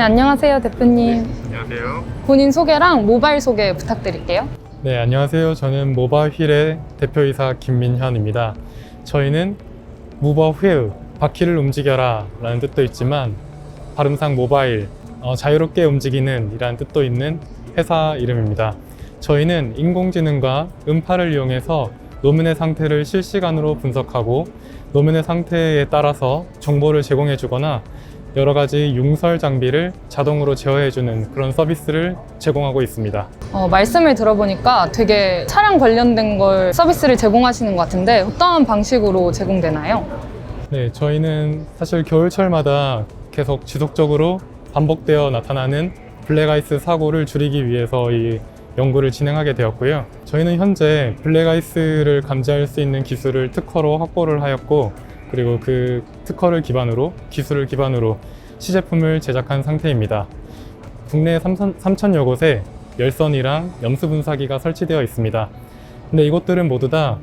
네, 안녕하세요, 대표님. 안녕하세요. 본인 소개랑 모바일 소개 부탁드릴게요. 네, 안녕하세요. 저는 모바휠의 대표이사 김민현입니다. 저희는 무버 휠, 바퀴를 움직여라 라는 뜻도 있지만 발음상 모바일, 어, 자유롭게 움직이는 이라는 뜻도 있는 회사 이름입니다. 저희는 인공지능과 음파를 이용해서 노면의 상태를 실시간으로 분석하고 노면의 상태에 따라서 정보를 제공해 주거나 여러 가지 융설 장비를 자동으로 제어해 주는 그런 서비스를 제공하고 있습니다. 어, 말씀을 들어보니까 되게 차량 관련된 걸 서비스를 제공하시는 것 같은데 어떠한 방식으로 제공되나요? 네, 저희는 사실 겨울철마다 계속 지속적으로 반복되어 나타나는 블랙아이스 사고를 줄이기 위해서 이 연구를 진행하게 되었고요. 저희는 현재 블랙아이스를 감지할 수 있는 기술을 특허로 확보를 하였고, 그리고 그 특허를 기반으로, 기술을 기반으로 시제품을 제작한 상태입니다. 국내 3천여 곳에 열선이랑 염수 분사기가 설치되어 있습니다. 근데 이곳들은 모두 다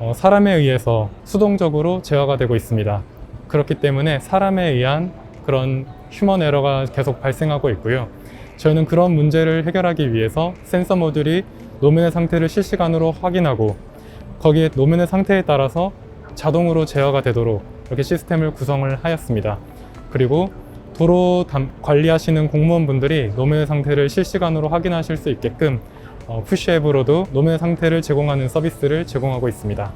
어, 사람에 의해서 수동적으로 제어가 되고 있습니다. 그렇기 때문에 사람에 의한 그런 휴먼 에러가 계속 발생하고 있고요. 저희는 그런 문제를 해결하기 위해서 센서 모듈이 노면의 상태를 실시간으로 확인하고 거기에 노면의 상태에 따라서 자동으로 제어가 되도록 이렇게 시스템을 구성을 하였습니다. 그리고 도로 담- 관리하시는 공무원분들이 노면의 상태를 실시간으로 확인하실 수 있게끔 어, 푸시앱으로도 노면의 상태를 제공하는 서비스를 제공하고 있습니다.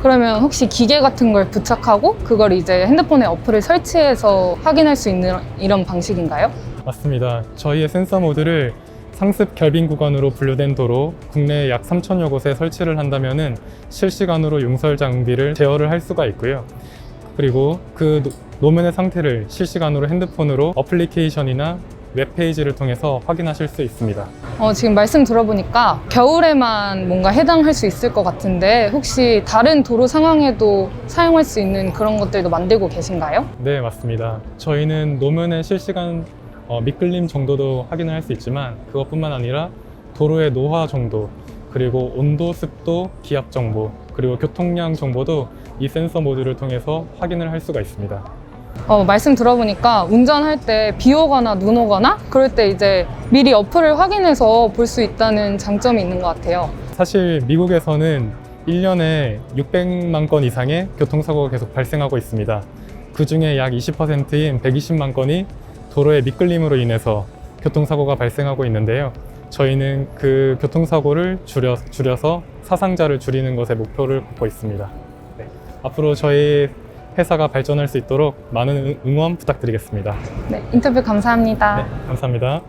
그러면 혹시 기계 같은 걸 부착하고 그걸 이제 핸드폰에 어플을 설치해서 확인할 수 있는 이런 방식인가요? 맞습니다. 저희의 센서 모드를 상습 결빙 구간으로 분류된 도로 국내 약 3천여 곳에 설치를 한다면은 실시간으로 융설 장비를 제어를 할 수가 있고요. 그리고 그 노- 노면의 상태를 실시간으로 핸드폰으로 어플리케이션이나 웹페이지를 통해서 확인하실 수 있습니다. 어, 지금 말씀 들어보니까 겨울에만 뭔가 해당할 수 있을 것 같은데 혹시 다른 도로 상황에도 사용할 수 있는 그런 것들도 만들고 계신가요? 네, 맞습니다. 저희는 노면의 실시간 어, 미끌림 정도도 확인을 할 수 있지만 그것뿐만 아니라 도로의 노화 정도, 그리고 온도, 습도, 기압 정보, 그리고 교통량 정보도 이 센서 모듈을 통해서 확인을 할 수가 있습니다. 어, 말씀 들어보니까 운전할 때 비 오거나 눈 오거나 그럴 때 이제 미리 어플을 확인해서 볼 수 있다는 장점이 있는 것 같아요. 사실 미국에서는 1년에 600만 건 이상의 교통사고가 계속 발생하고 있습니다. 그 중에 약 20%인 120만 건이 도로의 미끌림으로 인해서 교통사고가 발생하고 있는데요. 저희는 그 교통사고를 줄여, 줄여서 사상자를 줄이는 것에 목표를 갖고 있습니다. 네. 앞으로 저희 회사가 발전할 수 있도록 많은 응- 응원 부탁드리겠습니다. 네, 인터뷰 감사합니다. 네, 감사합니다.